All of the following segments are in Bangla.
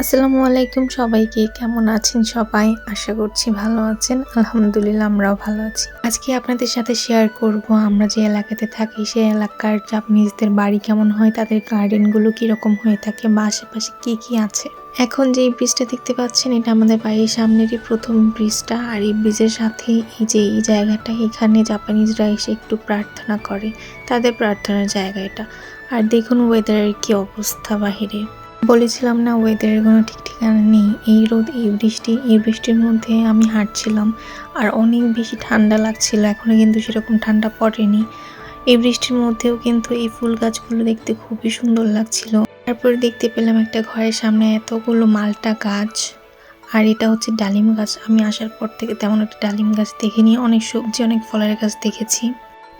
আসসালামু আলাইকুম সবাইকে, কেমন আছেন সবাই? আশা করছি ভালো আছেন। আলহামদুলিল্লাহ আমরাও ভালো আছি। আজকে আপনাদের সাথে শেয়ার করব আমরা যে এলাকাতে থাকি, সেই এলাকার জাপানিজদের বাড়ি কেমন হয়, তাদের গার্ডেনগুলো কীরকম হয়ে থাকে বা আশেপাশে কী কী আছে? এখন যে ব্রিজটা দেখতে পাচ্ছেন, এটা আমাদের বাড়ির সামনেরই প্রথম ব্রিজটা আর এই ব্রিজের সাথে এই যে এই জায়গাটা, এখানে জাপানিজরা এসে একটু প্রার্থনা করে। তাদের প্রার্থনার জায়গা এটা। আর দেখুন ওয়েদারের কি অবস্থা বাহিরে। বলেছিলাম না ওয়েদারের কোনো ঠিক ঠিকানা নেই। এই রোদ, এই বৃষ্টি, এই বৃষ্টির মধ্যে আমি হাঁটছিলাম আর অনেক বেশি ঠান্ডা লাগছিল। এখনও কিন্তু সেরকম ঠান্ডা পড়েনি। এই বৃষ্টির মধ্যেও কিন্তু এই ফুল গাছগুলো দেখতে খুবই সুন্দর লাগছিল। তারপর দেখতে পেলাম একটা ঘরের সামনে এতগুলো মালটা গাছ আর এটা হচ্ছে ডালিম গাছ। আমি আসার পর থেকে তেমন একটা ডালিম গাছ দেখিনি। অনেক সবজি, অনেক ফলের গাছ দেখেছি।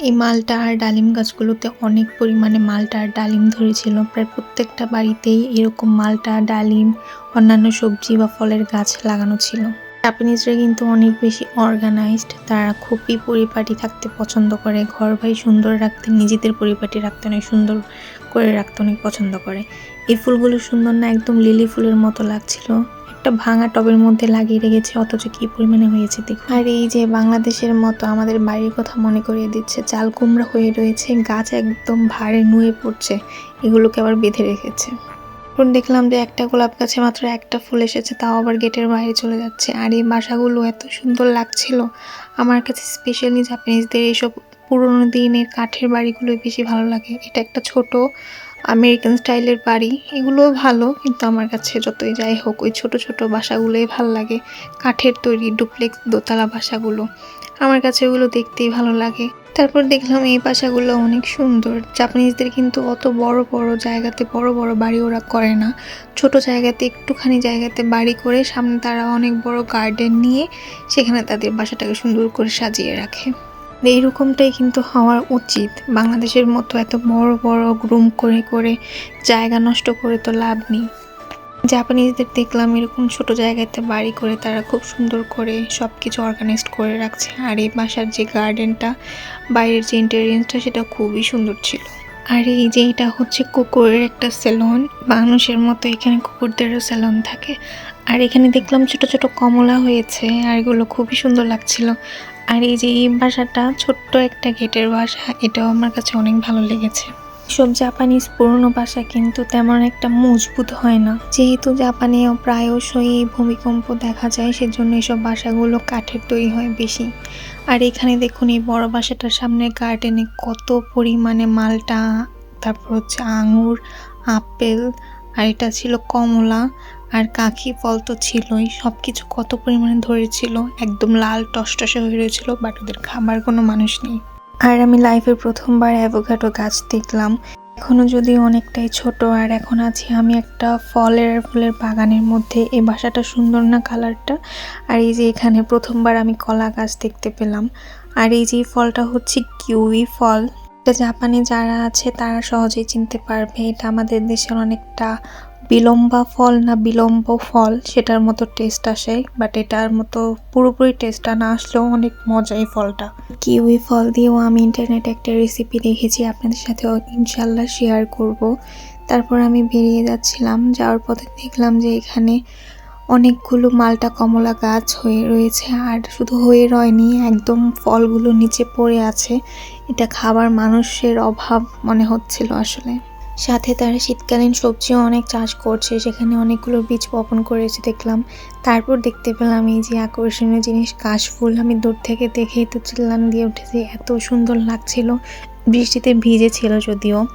এই মালটা আর ডালিম গাছগুলোতে অনেক পরিমাণে মালটা আর ডালিম ধরেছিল। প্রায় প্রত্যেকটা বাড়িতেই এরকম মালটা, ডালিম, অন্যান্য সবজি বা ফলের গাছ লাগানো ছিল। জাপানিজরা কিন্তু অনেক বেশি অর্গানাইজড তারা খুবই পরিপাটি থাকতে পছন্দ করে। ঘর ভাই সুন্দর রাখতে, নিজেদের পরিপাটি রাখতে অনেক সুন্দর করে রাখতে অনেক পছন্দ করে। এই ফুলগুলো সুন্দর না, একদম লিলি ফুলের মতো লাগছিল। একটা ভাঙা টবের মধ্যে লাগিয়ে রেখেছে, অথচ কি পরিমাণে হয়েছে দেখুন। আর এই যে বাংলাদেশের মতো আমাদের বাড়ির কথা মনে করিয়ে দিচ্ছে, চাল কুমড়া হয়ে রয়েছে, গাছ একদম ভারে নুয়ে পড়ছে, এগুলোকে আবার বেঁধে রেখেছে। এখন দেখলাম যে একটা গোলাপ গাছে মাত্র একটা ফুল এসেছে, তাও আবার গেটের বাইরে চলে যাচ্ছে। আর এই বাসাগুলো এত সুন্দর লাগছিল। আমার কাছে স্পেশালি জাপানিজদের এইসব পুরোনো দিনের কাঠের বাড়িগুলোই বেশি ভালো লাগে। এটা একটা ছোট আমেরিকান স্টাইলের বাড়ি। এগুলোও ভালো, কিন্তু আমার কাছে যতই যাই হোক, ওই ছোট ছোট বাসাগুলোই ভালো লাগে। কাঠের তৈরি ডুপ্লেক্স দোতলা বাসাগুলো, আমার কাছে ওগুলো দেখতেই ভালো লাগে। তারপর দেখলাম এই বাসাগুলো অনেক সুন্দর। জাপানিজদের কিন্তু অত বড় বড় জায়গাতে বড় বড় বাড়ি ওরা করে না। ছোট জায়গাতে একটুখানি জায়গাতে বাড়ি করে সামনে তারা অনেক বড় গার্ডেন নিয়ে সেখানে তাদের বাসাটাকে সুন্দর করে সাজিয়ে রাখে। এইরকমটাই কিন্তু হওয়ার উচিত। বাংলাদেশের মতো এত বড় বড় গ্রুম করে করে জায়গা নষ্ট করে তো লাভ নেই। জাপানিজদের দেখলাম এরকম ছোট জায়গাতে বাড়ি করে তারা খুব সুন্দর করে সব কিছু অর্গানাইজড করে রাখছে। আর এই বাসার যে গার্ডেনটা বাইরের যে ইন্টেরিয়েন্সটা সেটা খুবই সুন্দর ছিল। আর এই যে এটা হচ্ছে কুকুরের একটা সেলুন মানুষের মতো এখানে কুকুরদেরও সেলুন থাকে। আর এখানে দেখলাম ছোট ছোট কমলা হয়েছে, আর এগুলো খুবই সুন্দর লাগছিল। আর এই যে এই বাসাটা ছোট্ট একটা গেটের বাসা এটাও আমার কাছে অনেক ভালো লেগেছে। সব জাপানিজ পুরনো বাসা কিন্তু তেমন একটা মজবুত হয় না। যেহেতু জাপানেও প্রায়শই ভূমিকম্প দেখা যায়, সেজন্য এইসব বাসাগুলো কাঠের তৈরি হয় বেশি। আর এখানে দেখুন এই বড় বাসাটার সামনে গার্ডেনে কত পরিমাণে মালটা, তারপর হচ্ছে আঙুর, আপেল, আর এটা ছিল কমলা। আর কাকি ফল তো ছিলই সব কিছু কত পরিমাণে ধরেছিল, একদম লাল টসটসে হয়ে রয়েছিল বাট ওদের খাবার কোনো মানুষ নেই। আর আমি লাইফের প্রথমবার অ্যাভোকাডো গাছ দেখলাম। এখনও যদি অনেকটাই ছোট, আর এখন আছি আমি একটা ফলের, ফুলের বাগানের মধ্যে এই বাসাটা সুন্দর না কালারটা আর এই যে এখানে প্রথমবার আমি কলা গাছ দেখতে পেলাম। আর এই যে ফলটা হচ্ছে কিউই ফল। এটা জাপানে যারা আছে, তারা সহজেই চিনতে পারবে, এটা আমাদের দেশের অনেকটা বিলম্বা ফল না বিলম্ব ফল, সেটার মতো টেস্ট আসে বাট এটার মতো পুরোপুরি টেস্টটা না আসলেও অনেক মজা এই ফলটা। কিউই ফল দিয়েও আমি ইন্টারনেটে একটা রেসিপি দেখেছি, আপনাদের সাথে ইনশাল্লাহ শেয়ার করব। তারপর আমি বেরিয়ে যাচ্ছিলাম, যাওয়ার পথে দেখলাম যে এখানে অনেকগুলো মালটা কমলা গাছ হয়ে রয়েছে, আর শুধু হয়ে রয়নি, একদম ফলগুলো নিচে পড়ে আছে। এটা খাবার মানুষের অভাব মনে হচ্ছিল আসলে। সাথে তারা শীতকালীন সবজিও অনেক চাষ করছে, সেখানে অনেকগুলো বীজ বপন করেছে দেখলাম। তারপর দেখতে পেলাম এই যে আকর্ষণীয় জিনিস কাশফুল আমি দূর থেকে দেখেই তো চিল্লান দিয়ে উঠেছি, এত সুন্দর লাগছিল। বৃষ্টিতে ভিজে ছিল যদিও,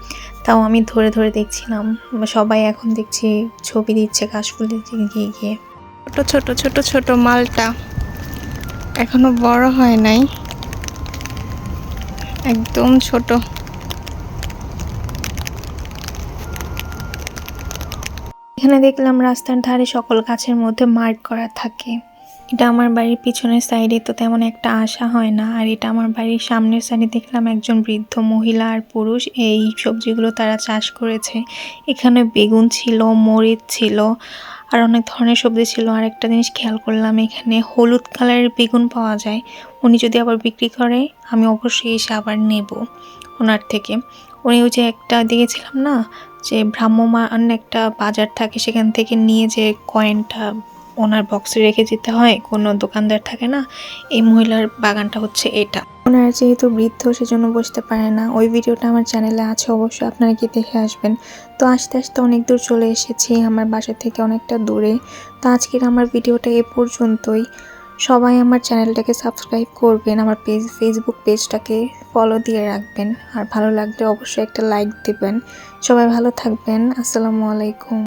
তাও আমি ধরে ধরে দেখছিলাম। সবাই এখন দেখছি ছবি দিচ্ছে কাশফুলের গিয়ে গিয়ে। ছোট ছোট ছোট ছোট মালটা এখনও বড় হয় নাই। একদম ছোট। এখানে দেখলাম রাস্তার ধারে সকল গাছের মধ্যে মার্ক করা থাকে। এটা আমার বাড়ির পিছনের সাইডে, তো তেমন একটা আশা হয় না। আর এটা আমার বাড়ির সামনের সাইডে দেখলাম একজন বৃদ্ধ মহিলা আর পুরুষ, এই সবজিগুলো তারা চাষ করেছে। এখানে বেগুন ছিল, মরিচ ছিল, আর অনেক ধরনের সবজি ছিল। আর একটা জিনিস খেয়াল করলাম, এখানে হলুদ কালারের বেগুন পাওয়া যায়। উনি যদি আবার বিক্রি করে, আমি অবশ্যই এসে আবার নেব ওনার থেকে। উনি ওই যে একটা দিয়েছিলাম না যে ভ্রাম্যমান একটা বাজার থাকে, সেখান থেকে নিয়ে যে কয়েনটা ওনার বক্সে রেখে যেতে হয়, কোনো দোকানদার থাকে না, এই মহিলার বাগানটা হচ্ছে এটা। ওনারা যেহেতু বৃদ্ধ, সেজন্য বসতে পারে না। ওই ভিডিওটা আমার চ্যানেলে আছে, অবশ্যই আপনারা কি দেখে আসবেন। তো আস্তে আস্তে অনেক দূর চলে এসেছি, আমার বাসা থেকে অনেকটা দূরে। তো আজকের আমার ভিডিওটা এ পর্যন্তই। সবাই আমার চ্যানেলটাকে সাবস্ক্রাইব করবেন, আমার পেজ ফেসবুক পেজটাকে ফলো দিয়ে রাখবেন। আর ভালো লাগলে অবশ্যই একটা লাইক দেবেন। সবাই ভালো থাকবেন। আসসালামু আলাইকুম।